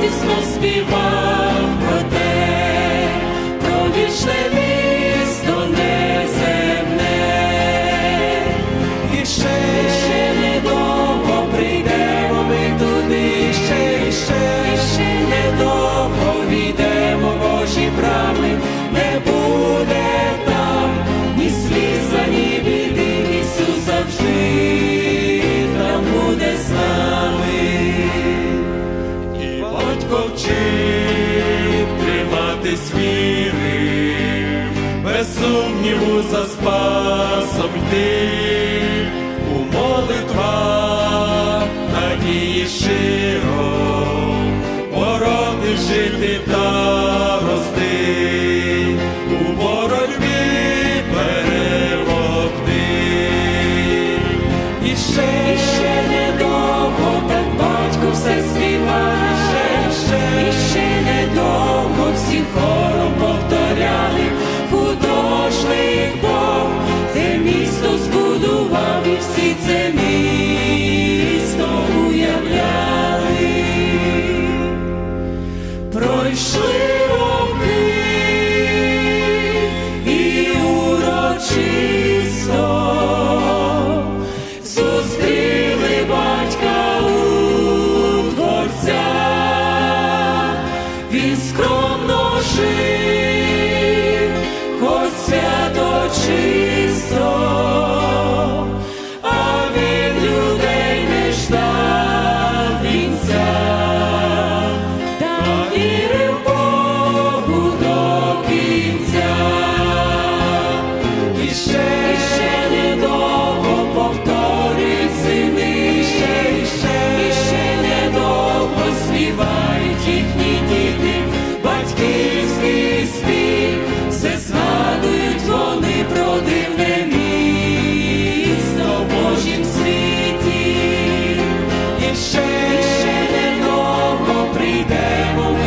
місто співав Без сумніву за спасом йти, у молитвах надії щиро, бороти жити та рости, у боротьбі перемогти. І ще, І ще недовго так батько все співає, і ще недовго всі хором чисто, а від людей не ждав та вірив Богу до кінця, і ще, і ще недовго повторить сини, ще, ще, і ще недовго їхні діти, батьки. sofriremos.